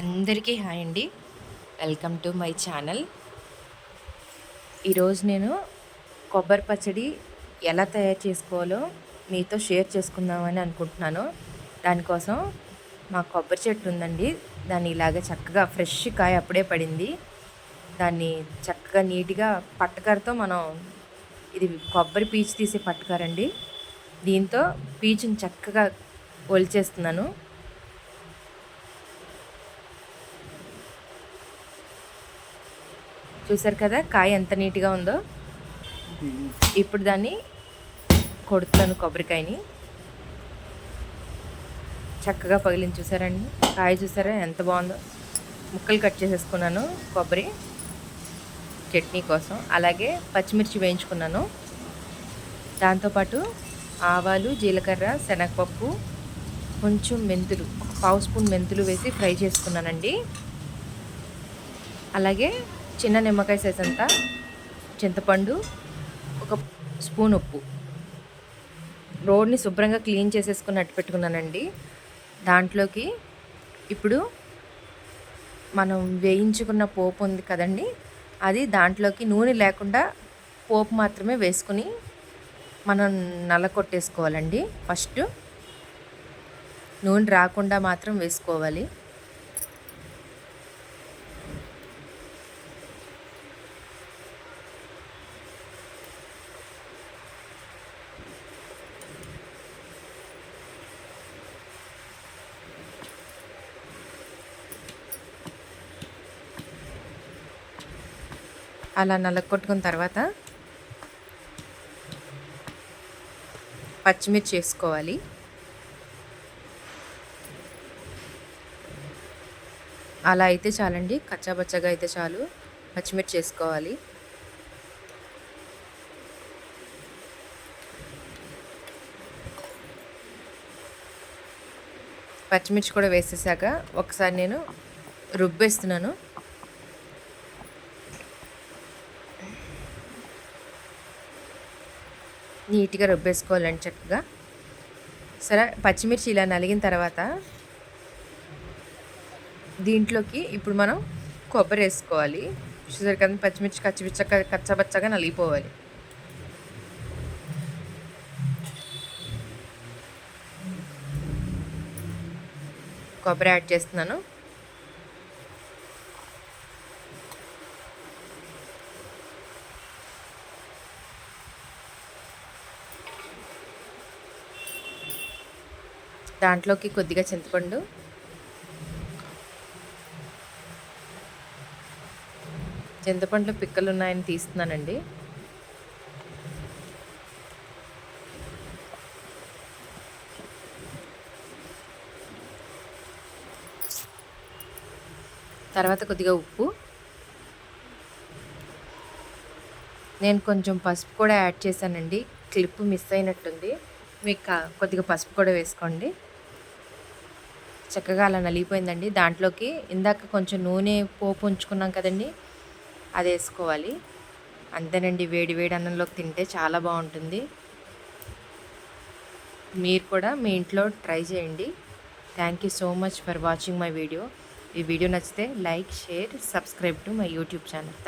అందరికీ హాయ్ అండి. Welcome to my channel ఈరోజు నేను కొబ్బరి పచ్చడి ఎలా తయారు చేసుకోవాలో మీతో షేర్ చేసుకుందామని అనుకుంటున్నాను. దానికోసం మా కొబ్బరి చెట్టు ఉందండి. దాన్ని ఇలాగ చక్కగా ఫ్రెష్ కాయ అప్పుడే పడింది. దాన్ని చక్కగా నీట్గా పట్టకరతో మనం ఇది కొబ్బరి పీచు తీసే పట్టుకారండి. దీంతో పీచుని చక్కగా ఒలిచేస్తున్నాను. చూసారు కదా కాయ ఎంత నీట్గా ఉందో? ఇప్పుడు దాన్ని కొడుతున్నాను కొబ్బరికాయని. చక్కగా పగిలింది చూసారండి. కాయ చూసారా ఎంత బాగుందో? ముక్కలు కట్ చేసేసుకున్నాను కొబ్బరి చట్నీ కోసం. అలాగే పచ్చిమిర్చి వేయించుకున్నాను. దాంతోపాటు ఆవాలు జీలకర్ర శనగపప్పు కొంచెం మెంతులు పావు స్పూన్ మెంతులు వేసి ఫ్రై చేసుకున్నానండి. అలాగే చిన్న నిమ్మకాయ సైజ్ అంతా చింతపండు ఒక స్పూన్ ఉప్పు. రోడ్ని శుభ్రంగా క్లీన్ చేసేసుకుని అట్టు పెట్టుకున్నానండి. దాంట్లోకి ఇప్పుడు మనం వేయించుకున్న పోపు ఉంది కదండి అది దాంట్లోకి నూనె లేకుండా పోపు మాత్రమే వేసుకుని మనం నల్ల కొట్టేసుకోవాలండి. ఫస్ట్ నూనె రాకుండా మాత్రం వేసుకోవాలి. అలా నలగొట్టుకున్న తర్వాత పచ్చిమిర్చి వేసుకోవాలి. అలా అయితే చాలండి. కచ్చాబచ్చగా అయితే చాలు. పచ్చిమిర్చి వేసుకోవాలి. పచ్చిమిర్చి కూడా వేసేసాక ఒకసారి నేను రుబ్బేస్తున్నాను. నీట్గా రుబ్బేసుకోవాలండి చక్కగా. సరే పచ్చిమిర్చి ఇలా నలిగిన తర్వాత దీంట్లోకి ఇప్పుడు మనం కొబ్బరి వేసుకోవాలి. చూసారు కదా పచ్చిమిర్చి కచ్చిపిచ్చక కచ్చబచ్చగా నలిగిపోవాలి. కొబ్బరి యాడ్ చేస్తున్నాను. దాంట్లోకి కొద్దిగా చింతపండు. చింతపండులో పిక్కలు ఉన్నాయని తీస్తున్నానండి. తర్వాత కొద్దిగా ఉప్పు. నేను కొంచెం పసుపు కూడా యాడ్ చేశానండి. క్లిప్ మిస్ అయినట్టుంది. మీకు కొద్దిగా పసుపు కూడా వేసుకోండి. చక్కగా అలా నలిగిపోయిందండి. దాంట్లోకి ఇందాక కొంచెం నూనె పోపు ఉంచుకున్నాం కదండి అది వేసుకోవాలి. అంతేనండి వేడి వేడి అన్నంలోకి తింటే చాలా బాగుంటుంది. మీరు కూడా మీ ఇంట్లో ట్రై చేయండి. Thank you so much for watching my video ఈ వీడియో నచ్చితే like share subscribe to my YouTube channel.